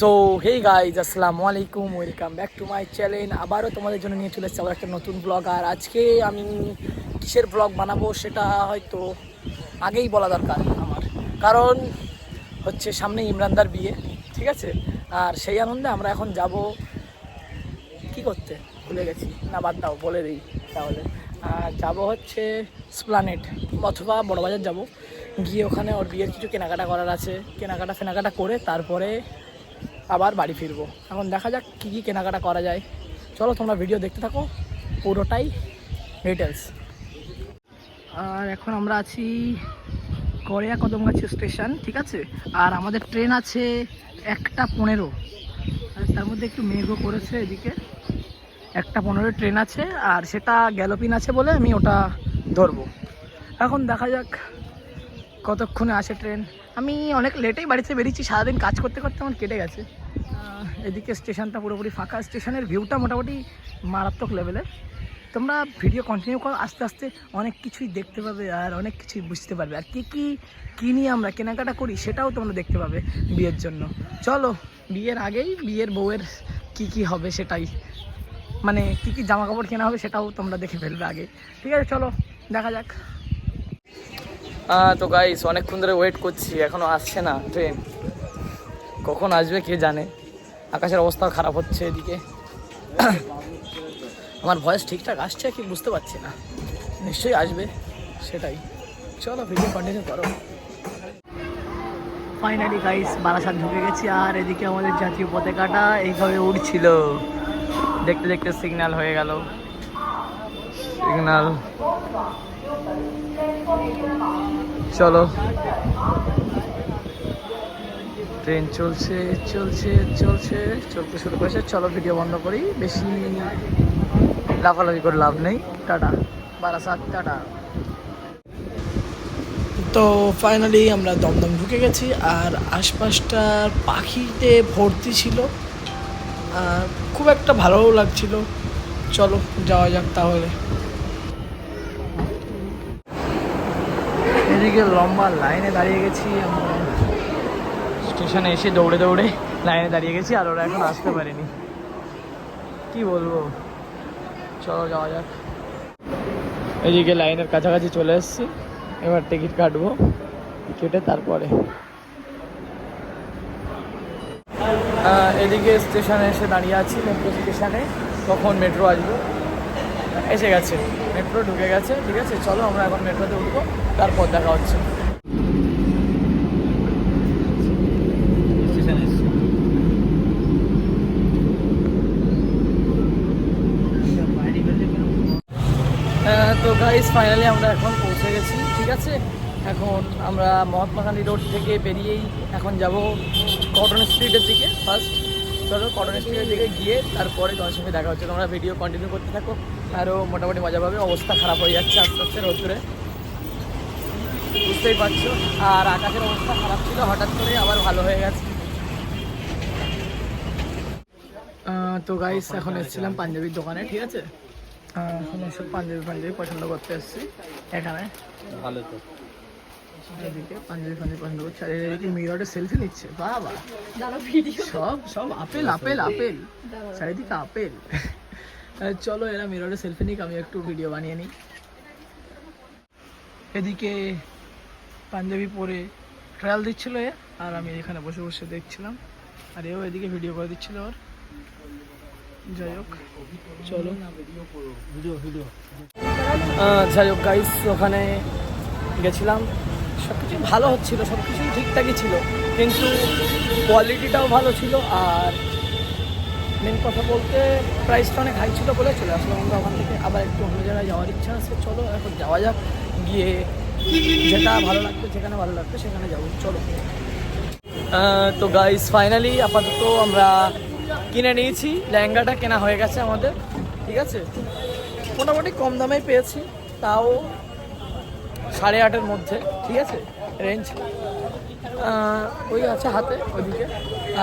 So hey guys আসসালামু আলাইকুম welcome back to my channel আবারও তোমাদের জন্য নিয়ে চলে এসেছি আবার একটা নতুন ব্লগ আর আজকে আমি কিসের ব্লগ বানাবো সেটা হয়তো আগেই বলা দরকার আমার। কারণ হচ্ছে সামনে ইমরানদার বিয়ে, ঠিক আছে? আর সেই আনন্দে আমরা এখন যাব কি করতে? ভুলে গেছি। না, বাদ দাও, বলে দিই তাহলে। আর যাব হচ্ছে স্প্লানেট অথবা বড়বাজার যাব। গিয়ে ওখানে ওর বিয়ের কিছু কেনাকাটা করার আছে। কেনাকাটা ফেনাকাটা করে তারপরে আবার বাড়ি ফিরবো। এখন দেখা যাক কী কী কেনাকাটা করা যায়। চলো তোমরা ভিডিও দেখতে থাকো। পুরোটাই ডিটেলস আর এখন আমরা আছি করিয়া কদমগাছি স্টেশন ঠিক আছে? আর আমাদের ট্রেন আছে একটা পনেরো। আর তার মধ্যে একটু মেঘও করেছে এদিকে। একটা পনেরো ট্রেন আছে, আর সেটা গ্যালোপিন আছে বলে আমি ওটা ধরবো। এখন দেখা যাক কতক্ষণে আসে ট্রেন আমি অনেক লেটেই বাড়িতে বেরিয়েছি সারাদিন কাজ করতে করতে আমার কেটে গেছে। এদিকে স্টেশনটা পুরোপুরি ফাঁকা স্টেশনের ভিউটা মোটামুটি মারাত্মক লেভেলের তোমরা ভিডিও কন্টিনিউ করো আস্তে আস্তে অনেক কিছুই দেখতে পাবে আর অনেক কিছুই বুঝতে পারবে। আর কী কী কিনি আমরা কেনাকাটা করি সেটাও তোমরা দেখতে পাবে বিয়ের জন্য। চলো বিয়ের আগেই বিয়ের বউয়ের কি কি হবে সেটাই। মানে কী কী জামা কাপড় কেনা হবে সেটাও তোমরা দেখে ফেলবে আগে। ঠিক আছে চলো দেখা যাক। তো গাইস অনেকক্ষণ ধরে ওয়েট করছি, এখনও আসছে না ট্রেন কখন আসবে কে জানে? আকাশের অবস্থা খারাপ হচ্ছে এদিকে। আমার ভয়েস ঠিকঠাক আসছে কি বুঝতে পারছি না। নিশ্চয়ই আসবে, সেটাই। চলো ভিডিও কন্টিনিউ করো। ফাইনালি গাইস বারাসাত ঢুকে গেছি, আর এদিকে আমাদের জাতীয় পতাকাটা এইভাবে উড়ছিল। দেখতে দেখতে সিগন্যাল হয়ে গেল। সিগন্যাল চলো। ট্রেন চলছে চলছে চলছে, চলতে শুরু করেছে। চলো ভিডিও বন্ধ করি। বেশি লাফালাফি করে লাভ নেই। টাটা। বারাসাত টাটা। তো ফাইনালি আমরা দমদম ঢুকে গেছি, আর আশপাশটা পাখিতে ভর্তি ছিল। আর খুব একটা ভালোও লাগছিল। চলো, যাওয়া যাক তাহলে। এদিকে লম্বা লাইনে দাঁড়িয়ে গেছি স্টেশনে এসে দৌড়ে দৌড়ে লাইনে দাঁড়িয়ে গেছি আর ওরা এখন আসতে পারেনি। কি বলব? চলো যাওয়া যাক। এদিকে লাইনের কাছাকাছি চলে এসেছি। এবার টিকিট কাটবো, কেটে তারপরে। এদিকে স্টেশনে এসে দাঁড়িয়ে আছি মেট্রো স্টেশনে কখন মেট্রো আসবে? এসে গেছে। মেট্রো ঢুকে গেছে, ঠিক আছে? চলো আমরা এখন মেট্রোতে উঠবো, তারপর দেখা হচ্ছে। তো গাইস ফাইনালি আমরা এখন পৌঁছে গেছি, ঠিক আছে? এখন আমরা মহাত্মা গান্ধী রোড থেকে বেরিয়েই এখন যাব কটন স্ট্রিটের দিকে ফার্স্ট চলো কটন স্ট্রিটের দিকে গিয়ে তারপরে তোমার সঙ্গে দেখা হচ্ছে। তোমরা ভিডিও কন্টিনিউ করতে থাকো। আরও মোটামুটি মজা পাবে। অবস্থা খারাপ হয়ে যাচ্ছে আস্তে আস্তে রোদ্রে বুঝতেই পারছ। আর আকাশের অবস্থা খারাপ ছিল হঠাৎ করে আবার ভালো হয়ে গেছে। তো গাইস এখন এসেছিলাম পাঞ্জাবির দোকানে ঠিক আছে? এখন এসব পাঞ্জাবি পাঞ্জাবি পছন্দ করতে এসেছি। এখানে। ভালো তো। এদিকে পাঞ্জাবি পাঞ্জাবি পছন্দ করছে। আর এদিকে মিররে সেলফি নিচ্ছে। বাবা। সব সব আপেল আপেল আপেল। চারিদিকে আপেল। চলো, এরা মিররে সেলফি নিক, আমি একটু ভিডিও বানিয়ে নিই। এদিকে পাঞ্জাবি পরে ট্রায়াল দিচ্ছিল এ, আর আমি এখানে বসে বসে দেখছিলাম। আর এও এদিকে ভিডিও করে দিচ্ছিল ওর। যাই হোক, চলো। ভিডিও ভিডিও যাই হোক গাইস ওখানে গেছিলাম। সব কিছু ভালো হচ্ছিল সব কিছুই ঠিকঠাকই ছিল, কিন্তু কোয়ালিটিটাও ভালো ছিল, আর মেন কথা বলতে প্রাইসটা অনেক হাই ছিল বলে চলে আসলাম আমরা ওখান থেকে। আবার একটু অন্য জায়গায় যাওয়ার ইচ্ছা আছে, চলো এখন যাওয়া যাক, গিয়ে যেটা ভালো লাগবে, যেখানে ভালো লাগবে সেখানে যাব, চলো। তো গাইস ফাইনালি আপাতত আমরা কিনে নিয়েছি, লেহেঙ্গাটা কেনা হয়ে গেছে আমাদের, ঠিক আছে? মোটামুটি কম দামে পেয়েছি, তাও সাড়ে আটের মধ্যে, ঠিক আছে? রেঞ্জ ওই আছে হাতে, ওইদিকে।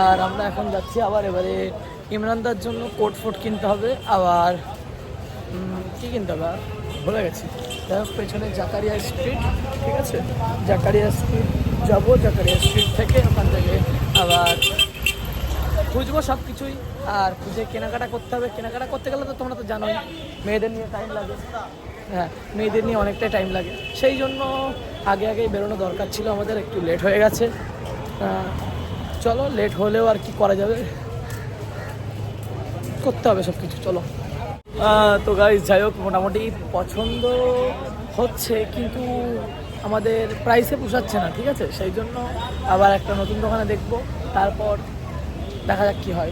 আর আমরা এখন যাচ্ছি আবার এবারে ইমরানদার জন্য কোট ফোট কিনতে হবে, আবার কি কিনতে হবে? ভুলে গেছি। যাই পেছনে জাকারিয়া স্ট্রিট ঠিক আছে? জাকারিয়া স্ট্রিট যাব, জাকারিয়া স্ট্রিট থেকে ওখান থেকে আবার খুঁজবো সব কিছুই আর খুঁজে কেনাকাটা করতে হবে। কেনাকাটা করতে গেলে তো তোমরা তো জানোই, মেয়েদের নিয়ে টাইম লাগে। হ্যাঁ মেয়েদের নিয়ে অনেকটাই টাইম লাগে। সেই জন্য আগে আগেই বেরোনো দরকার ছিল আমাদের, একটু লেট হয়ে গেছে। চলো লেট হলেও আর কি করা যাবে? করতে হবে সব কিছু চলো তো গাইজ যাই হোক মোটামুটি পছন্দ হচ্ছে কিন্তু আমাদের প্রাইসে পোষাচ্ছে না ঠিক আছে? সেই জন্য আবার একটা নতুন দোকানে দেখব তারপর দেখা যাক কী হয়।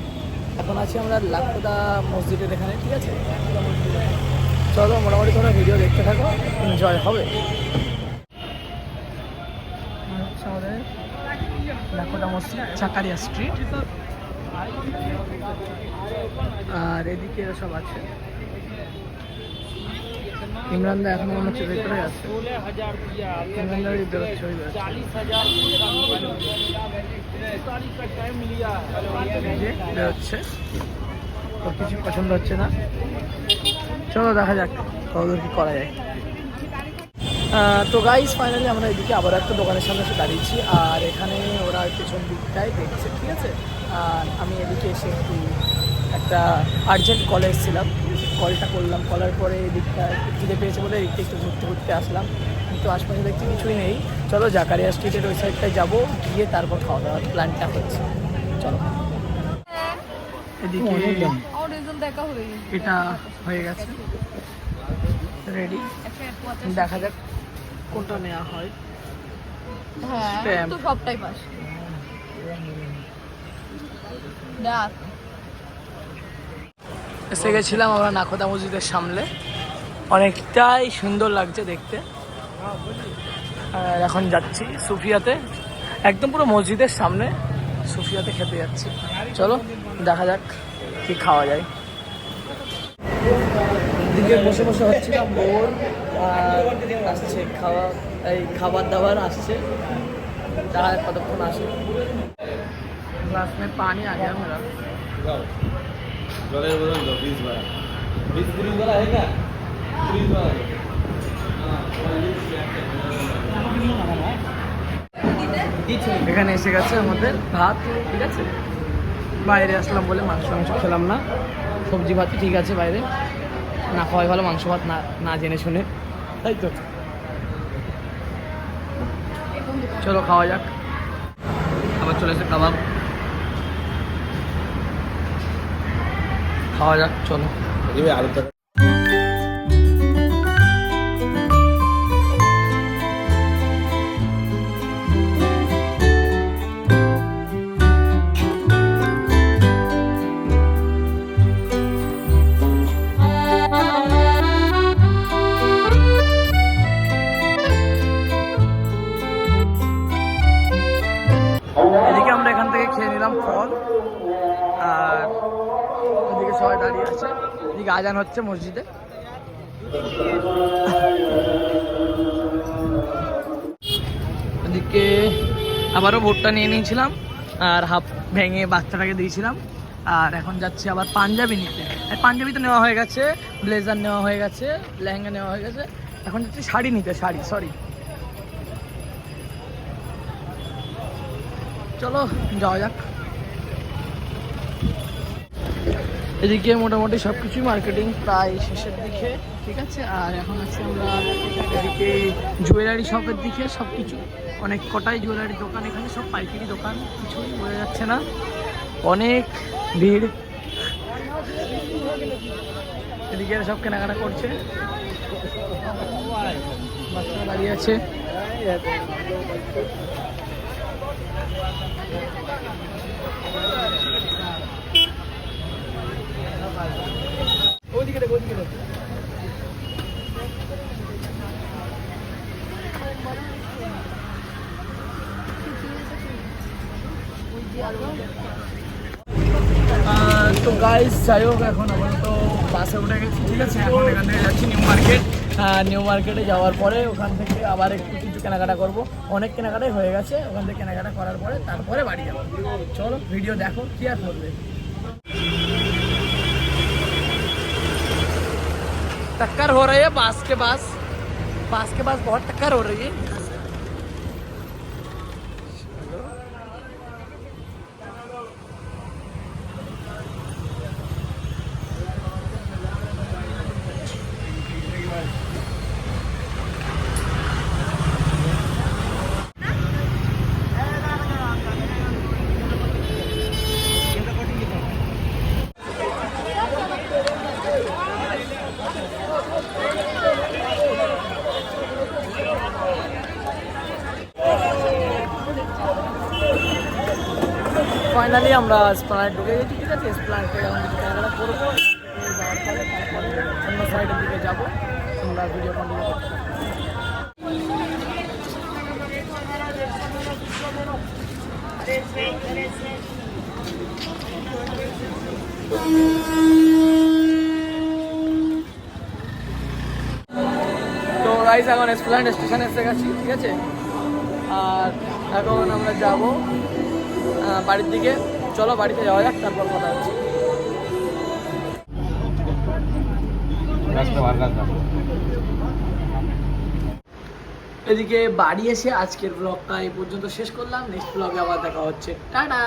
এখন আছি আমরা লাখোদা মসজিদের এখানে ঠিক আছে? চলো মোটামুটি তোমরা ভিডিও দেখতে থাকো এনজয় হবে। আমাদের লাখোদা মসজিদ চাকারিয়া স্ট্রিট আর এদিকে সব আছে। ইমরান দা এখন মনে হচ্ছে ভেতরে আছে ইমরান দা ওই ওর কিছু পছন্দ হচ্ছে না। চলো দেখা যাক কতদূর কি করা যায়। তো গাইস ফাইনালি আমরা এদিকে আবার একটা দোকানের সামনে এসে দাঁড়িয়েছি। আর এখানে ওরা পেছন দিকটায় দেখছে ঠিক আছে? আর আমি এদিকে এসে একটু একটা আর্জেন্ট কলে এসেছিলাম। কলটা করলাম কলার পরে এদিকটা খিদে পেয়েছে বলে এদিকটা একটু ঘুরতে ঘুরতে আসলাম। কিন্তু আশপাশে দেখছি কিছুই নেই। চলো জাকারিয়া স্ট্রিটের ওই সাইডটায় যাব গিয়ে তারপর খাওয়া দাওয়ার প্ল্যানটা হচ্ছে। চলো। এদিকে দেখা এটা হয়ে গেছে। রেডি দেখা যাক কোনটা নেওয়া হয়। হ্যাঁ তো সবটাই পাস এসে গেছিলাম আমরা নাখোদা মসজিদের সামনে। অনেকটাই সুন্দর লাগছে দেখতে। আর এখন যাচ্ছি সুফিয়াতে। একদম পুরো মসজিদের সামনে সুফিয়াতে খেতে যাচ্ছি। চলো দেখা যাক কি খাওয়া যায়। দিকে বসে বসে হচ্ছিলাম বোর আর আসছে খাওয়া এই খাবার দাবার আসছে। দেখা যাক কতক্ষণ আসে। গ্লাস में पानी आ गया मेरा জলের বোতল তো বিশ বারা বিশ তিরিশ বারা है क्या তিরিশ বারা এখানে এসে গেছে আমাদের ভাত ঠিক আছে বাইরে আসলাম বলে মাংস মাংস খেলাম না সবজি ভাত ঠিক আছে বাইরে না খাওয়াই ভালো মাংস ভাত না না জেনে শুনে তাই তো চলো খাওয়া যাক আবার চলে এসে কাবাব খাওয়া যাক চলো। এবার আলু তরকারি। এদিকে আমরা এখান থেকে খেয়ে নিলাম ফল। সবাই দাঁড়িয়ে আছে। এদিকে আজান হচ্ছে মসজিদে। ওদিকে আবারও ভোটটা নিয়ে নিয়েছিলাম, আর হাফ ভেঙে বাচ্চাটাকে দিয়েছিলাম। আর এখন যাচ্ছি আবার পাঞ্জাবি নিতে পাঞ্জাবি তো নেওয়া হয়ে গেছে, ব্লেজার নেওয়া হয়ে গেছে, লেহেঙ্গা নেওয়া হয়ে গেছে। এখন যাচ্ছি শাড়ি নিতে, শাড়ি সরি চলো, যাওয়া যাক। এদিকে মোটামুটি সব কিছুই মার্কেটিং প্রায় শেষের দিকে, ঠিক আছে? আর এখন আছি আমরা এদিকে জুয়েলারি শপের দিকে সব কিছু অনেক কটাই জুয়েলারি দোকান এখানে, সব পাইকারি দোকান, কিছুই বোঝা যাচ্ছে না। অনেক ভিড়। এদিকে সব কেনাকাটা করছে। বাচ্চারা দাঁড়িয়ে আছে ওইদিকে দেখ ওইদিকে দেখ আহ, তো গাইস যাই হোক এখন আপাতত বাসে উঠে গেছি ঠিক আছে এখন এখান থেকে যাচ্ছি নিউ মার্কেট নিউ মার্কেটে যাওয়ার পরে ওখান থেকে আবার একটু কিছু কেনাকাটা করব অনেক কেনাকাটাই হয়ে গেছে ওখান থেকে কেনাকাটা করার পরে তারপরে বাড়ি যাবো চলো ভিডিও দেখো কি আর করবে टक्कर हो रही है बास के पास बास के पास बहुत टक्कर हो रही है ফাইনালি আমরা স্প্লানেট ঢুকে গেছি, ঠিক আছে? স্প্লানেটে এখন কিছু কেনাকাটা করব। অন্য সাইডের দিকে যাব। তোমরা ভিডিও কন্টিনিউ করতে তো রাইস এখন স্প্লানেট স্টেশনে এসে গেছি, ঠিক আছে? আর এখন আমরা যাব বাড়ির দিকে। চলো বাড়িতে যাওয়া যাক তারপর কথা হচ্ছে। এদিকে বাড়ি এসে আজকের ব্লগটা এই পর্যন্ত শেষ করলাম। নেক্সট ব্লগে আবার দেখা হচ্ছে। টাটা!